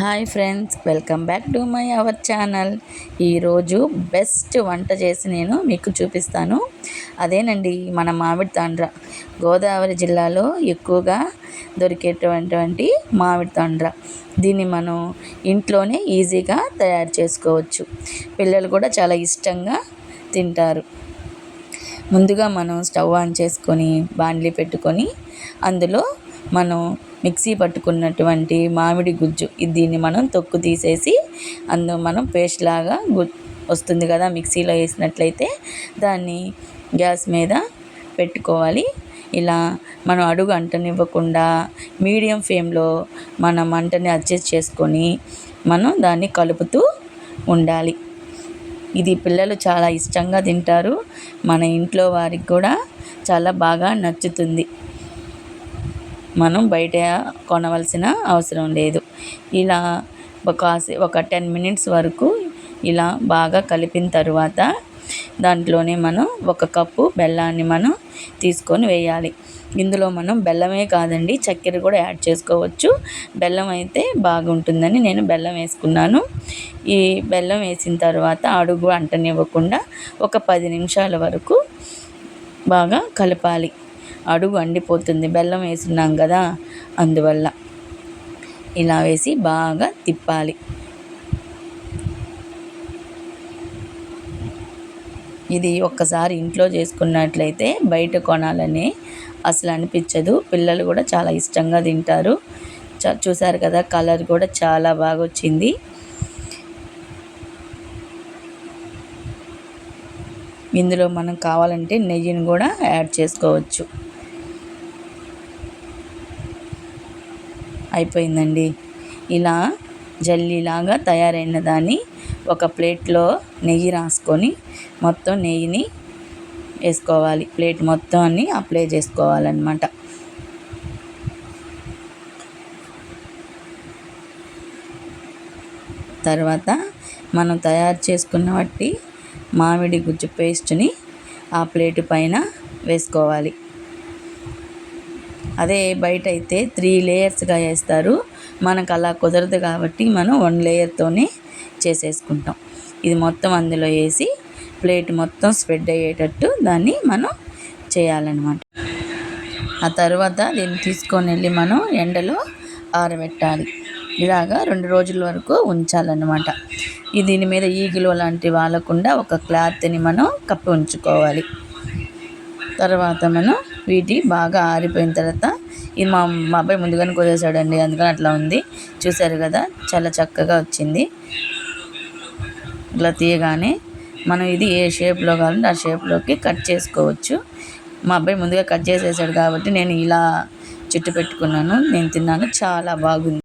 Hi friends welcome back to my our channel. ఈరోజు best వంట చేసి నేను మీకు చూపిస్తాను. అదేనండి మన మామిడి తాండ్ర. గోదావరి జిల్లాలో ఎక్కువగా దొరికేటటువంటి మామిడి తాండ్ర. దీన్ని మనం ఇంట్లోనే ఈజీగా తయారు చేసుకోవచ్చు. పిల్లలు కూడా చాలా ఇష్టంగా తింటారు. ముందుగా మనం స్టవ్ ఆన్ చేసుకొని బాండ్లీ పెట్టుకొని అందులో మనం మిక్సీ పట్టుకున్నటువంటి మామిడి గుజ్జు దీన్ని మనం తొక్కు తీసేసి అందులో మనం పేస్ట్ లాగా గు వస్తుంది కదా మిక్సీలో వేసినట్లయితే దాన్ని గ్యాస్ మీద పెట్టుకోవాలి. ఇలా మనం అడుగు అంటనివ్వకుండా మీడియం ఫ్లేమ్లో మనం మంటని అడ్జస్ట్ చేసుకొని మనం దాన్ని కలుపుతూ ఉండాలి. ఇది పిల్లలు చాలా ఇష్టంగా తింటారు. మన ఇంట్లో వారికి కూడా చాలా బాగా నచ్చుతుంది. మనం బయట కొనవలసిన అవసరం లేదు. ఇలా ఒక ఒక టెన్ మినిట్స్ వరకు ఇలా బాగా కలిపిన తర్వాత దాంట్లోనే మనం ఒక కప్పు బెల్లాన్ని మనం తీసుకొని వేయాలి. ఇందులో మనం బెల్లమే కాదండి చక్కెర కూడా యాడ్ చేసుకోవచ్చు. బెల్లం అయితే బాగుంటుందని నేను బెల్లం వేసుకున్నాను. ఈ బెల్లం వేసిన తర్వాత అడుగు అంటనివ్వకుండా ఒక పది నిమిషాల వరకు బాగా కలపాలి. అడుగు అండిపోతుంది. బెల్లం వేసున్నాం కదా అందువల్ల. ఇలా వేసి బాగా తిప్పాలి. ఇది ఒక్కసారి ఇంట్లో చేసుకున్నట్లయితే బయట కొనాలని అసలు అనిపించదు. పిల్లలు కూడా చాలా ఇష్టంగా తింటారు. చూసారు కదా కలర్ కూడా చాలా బాగా వచ్చింది ఇందులో మనం కావాలంటే నెయ్యిని కూడా యాడ్ చేసుకోవచ్చు. అయిపోయిందండి. ఇలా జల్లీలాగా తయారైన దాన్ని ఒక ప్లేట్లో నెయ్యి రాసుకొని మొత్తం నెయ్యిని వేసుకోవాలి. ప్లేట్ మొత్తం అన్ని అప్లై చేసుకోవాలన్నమాట. తర్వాత మనం తయారు చేసుకున్న బట్టి మామిడి గుజ్జు పేస్ట్ని ఆ ప్లేటు పైన వేసుకోవాలి. అదే బయట అయితే త్రీ లేయర్స్గా వేస్తారు. మనకు అలా కుదరదు కాబట్టి మనం వన్ లేయర్తోనే చేసేసుకుంటాం. ఇది మొత్తం అందులో వేసి ప్లేట్ మొత్తం స్ప్రెడ్ అయ్యేటట్టు దాన్ని మనం చేయాలన్నమాట. ఆ తర్వాత దీన్ని తీసుకొని వెళ్ళి మనం ఎండలో ఆరబెట్టాలి. ఇలాగా రెండు రోజుల వరకు ఉంచాలన్నమాట. దీని మీద ఈగలు లాంటివి వాలకుండా ఒక క్లాత్ని మనం కప్పి ఉంచుకోవాలి. తర్వాత మనం వీటి బాగా ఆరిపోయిన తర్వాత ఇది మా మా అబ్బాయి ముందుగానే కోసేసాడండి అందుకని అట్లా ఉంది. చూశారు కదా చాలా చక్కగా వచ్చింది. ఇట్లా తీయగానే మనం ఇది ఏ షేప్లో కావాలంటే ఆ షేప్లోకి కట్ చేసుకోవచ్చు. మా అబ్బాయి ముందుగా కట్ చేసేసాడు కాబట్టి నేను ఇలా చుట్టు పెట్టుకున్నాను నేను తిన్నాను చాలా బాగుంది.